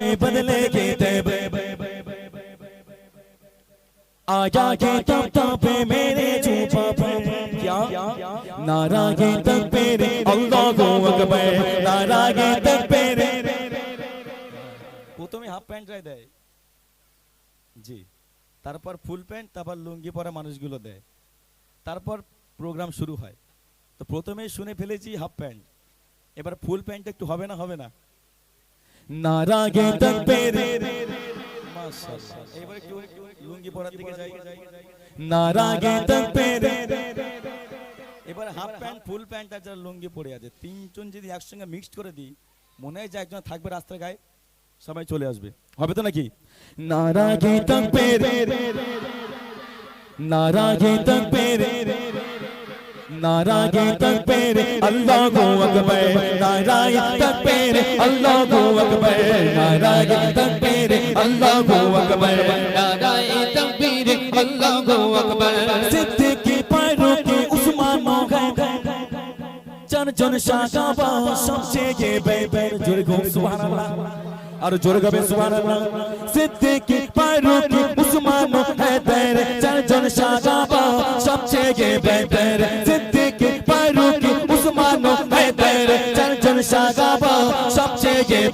बदले के तब आया के तब तब मेरे चूपा पर क्या नारा के तब पेरे अल्लाह को अकबर नारा के तब पेरे প্রথমে হাফ প্যান্টটাই দেয় জি তারপর ফুল প্যান্ট তারপর লুঙ্গি পরা মানুষগুলো দেয় তারপর প্রোগ্রাম শুরু হয় তো প্রথমেই শুনে ফেলেছি হাফ প্যান্ট এবার ফুল প্যান্ট একটু হবে না হবে না নারাগে ফুল লুঙ্গি পরে আছে যদি একসঙ্গে মিক্সড করে দিই মনে হয় যে একজন থাকবে রাস্তার সবাই চলে আসবে। হবে তো নাকি? নারাগে নারাগে نارا یہ اللہ کو اکبر نارا یہ اللہ کو اکبر نارا یہ اللہ کو اکبر نارا کی پیروں کے عثمان ہو چن چن شاہ کا باہ شمشے کے بے بے جرگوں سبحان اللہ۔ اور جرگ میں سبحان اللہ صدیقی کی عثمان حیدر چل جن شاہ جابا بابا سب سے یہ بہتر صدیقی کی عثمان حیدر چل جن شاہ جابا بابا سب سے یہ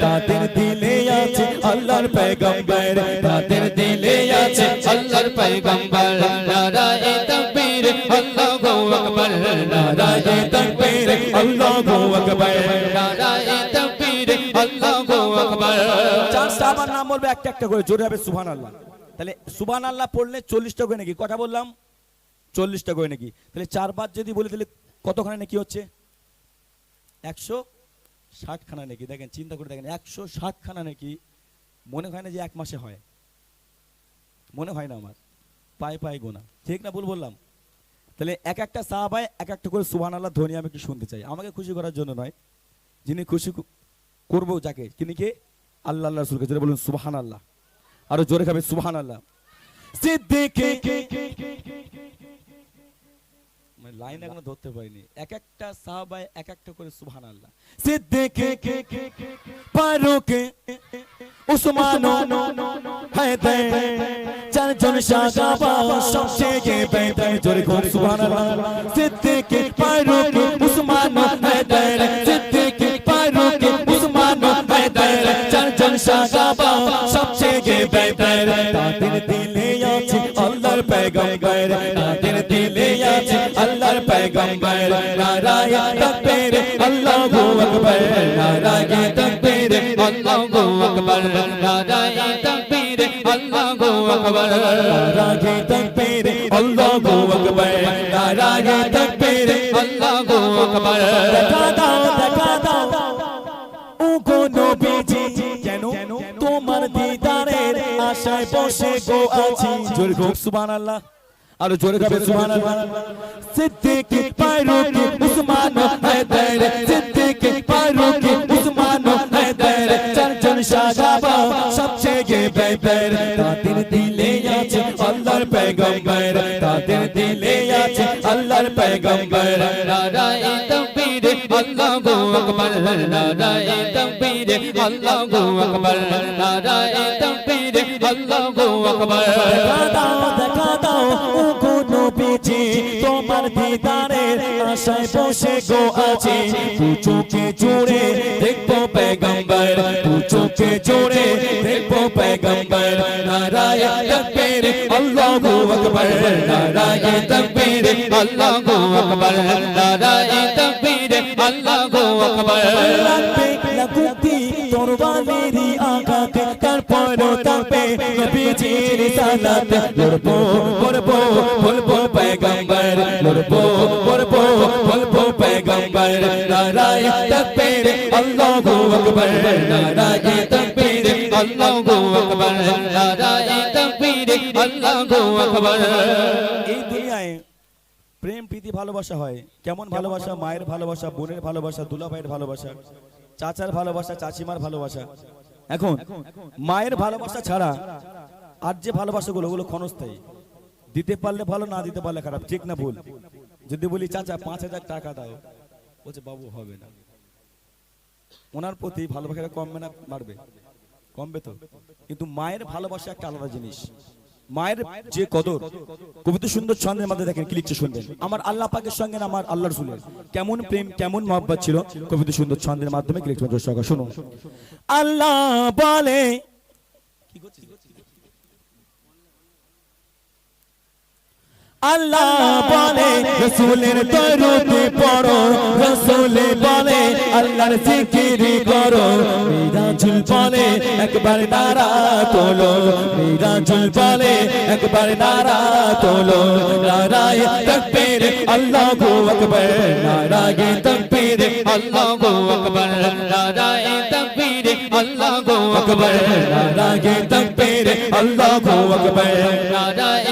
تا دن دیلے آچے اللہ پیغمبر تا دن دیلے آچے اللہ پیغمبر نارائے تم চারটা আমার নাম বলবে, একটা একটা করে, জোরে হবে আল্লাহ তাহলে আল্লাহ পড়লে চল্লিশটা করে নাকি? কথা বললাম? চল্লিশটা করে নাকি? তাহলে চারবার যদি বলি, তাহলে কতখানে নাকি হচ্ছে? একশো ষাটখানা নাকি? দেখেন, চিন্তা করে দেখেন, একশো ষাটখানা নাকি? মনে হয় না যে এক মাসে হয়। মনে হয় না আমার। পায়ে পায়ে গোনা। ঠিক না, ভুল বললাম? তাহলে এক একটা সাহাবায় এক একটা করে সুহান আল্লাহ ধ্বনি আমি একটু শুনতে চাই। আমাকে খুশি করার জন্য নয়, যিনি খুশি করব যাকে, তিনি কে? আল্লাহ আল্লাহ রসুলকে জোরে বলুন সুবহান আল্লাহ আরও জোরে খাবে সুবহান আল্লাহ মানে লাইন এখনও ধরতে পারিনি। এক একটা সাহাবায় এক একটা করে সুবহান আল্লাহ সিদ্দিকি। ফারুক। উসমান। হায়দার। চারজন শাকাবা সবচেয়ে বেহতর জোরে খুব সুবহানাল্লাহ। সিদ্দিকি, ফারুক। বাবা, সবচেয়ে বেটার তাদের দিলে আছে আল্লাহর পেগম্বর তাদের দিলে আছে আল্লাহর পেগম্বর নারায়ণ তাকবীর, আল্লাহু আকবার। নারায়ণ তাকবীর, আল্লাহু আকবার। নারায়ণ তাকবীর, আল্লাহু আকবার। নারায়ণ তাকবীর, আল্লাহু আকবার। নারায়ণ তাকবীর, আল্লাহু আকবার। দাদা তোমার দিদারের আশায় বসে গো আছি জোরে গো সুবহানাল্লাহ আর জোরে গাবে সুবহানাল্লাহ সিদ্দিক পায়রো কি উসমান হায়দার সিদ্দিক পায়রো কি উসমান হায়দার চার জন সাহাবা সবচেয়ে জেগে বেয় তাদের দিলে আছে আল্লাহর পয়গম্বর তাদের দিলে আছে আল্লাহর পয়গম্বর রাদা ইতম তকবীর, আল্লাহু আকবার, নারায়ে তকবীর, আল্লাহু আকবার, নারায়ে তকবীর, আল্লাহু আকবার। দাও দেখা দাও ওগো নবীজি, তোমার দিদারের আশায় বসে গো আছি পুচুকে জুড়ে দেখব পেগম্বর পুচুকে জুড়ে দেখব পেগম্বর, নারায়ে তকবীর, আল্লাহু আকবার, নারায়ে তকবীর, আল্লাহু আকবার, নারায়ে তকবীর। নবীজির সালাত, লড়বো বলব পয়গম্বর, লড়বো বলব পয়গম্বর, নারায় আল্লাহু আকবার, নারায় আল্লাহু আকবার, নারায় আল্লাহু আকবার। প্রেম, প্রীতি, ভালোবাসা হয়। কেমন ভালোবাসা? মায়ের ভালোবাসা, বোনের ভালোবাসা, দুলাভাইয়ের ভালোবাসা, চাচার ভালোবাসা, চাচিমার ভালোবাসা। এখন, মায়ের ভালোবাসা ছাড়া আর যে ভালোবাসাগুলো, ওগুলো ক্ষণস্থায়ী। দিতে পারলে ভালো, না দিতে পারলে খারাপ, ঠিক না ভুল? যদি বলি, চাচা, পাঁচ হাজার টাকা দাও। বলছে, বাবু, হবে না। ওনার প্রতি ভালোবাসাটা কমবে না, বাড়বে। কমবে তো। কিন্তু মায়ের ভালোবাসা একটা আলাদা জিনিস। মায়ের যে কদর, কবিতা সুন্দর ছন্দের মধ্যে দেখেন কি লিখছে শুনবেন। আমার আল্লাহ পাকের সঙ্গে আমার আল্লাহর রসুলের? কেমন প্রেম, কেমন মহব্বত ছিল? কবিতা সুন্দর ছন্দের মাধ্যমে কি লিখছে শুনুন। আল্লাহ বলে আল্লাহ বলে, রসুলের দরুদে পড়ো, রসুলে বলে, আল্লাহর জিকির করো। মিরাজুল বলে, একবার নারা তোলো। মিরাজুল বলে, একবার নারা তোলো। নারায় তকবীর, আল্লাহু আকবার। নারায়ে তকবীর, আল্লাহু আকবার। নারায়ে তাকবীর, আল্লাহু আকবার। নারায়ে তকবীর, আল্লাহু আকবার। নারায়ে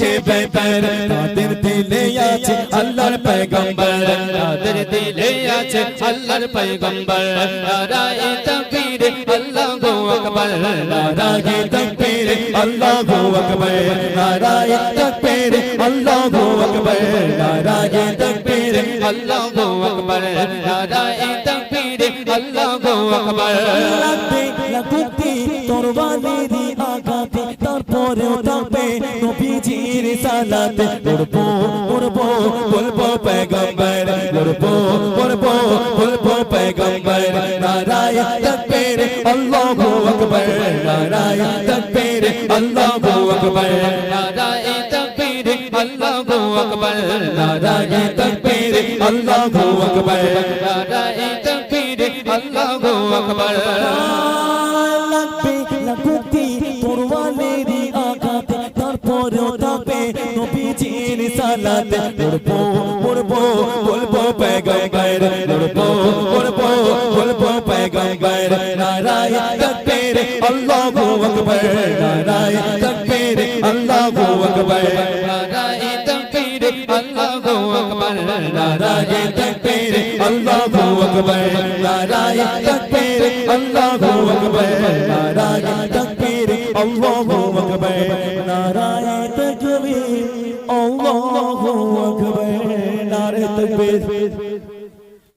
সবচেয়ে বেহতর তাদের দিলে আছে? আল্লাহর পয়গম্বর। তাদের দিলে আছে? আল্লাহর পয়গম্বর। নারায়ে তাকবীর, আল্লাহু আকবার। নারায়ে তাকবীর, আল্লাহু আকবার। নারায়ে তাকবীর, আল্লাহু আকবার। নারায়ে তাকবীর, আল্লাহু আকবার। নারায়ে তাকবীর আল্লাহু আকবার। লাগবে লাগুতি তরবারির আঘাতে, তারপরেও থাকবে নবীজির সালাতে। পড়ব পড়ব বলব পেগম্বর পড়ব পড়ব বলব পেগম্বর নারায় তকবীর, আল্লাহু আকবার। নারায় তকবীর, আল্লাহু আকবার। আকবার লাগবে লাগুতি তরবারির আঘাতে, তারপরেও থাকবে নবীজির সালাতে পড়ব পড়ব বলব পেগম্বর পড়ব পড়ব বলব পেগম্বর নারায় তকবীর, আল্লাহু আকবার। নারায় তকবীর, আল্লাহু আকবার। নারায়ে তাকবীর, আল্লাহু আকবার। নারায় তকবীর, আল্লাহু আকবার। নারায় তকবীর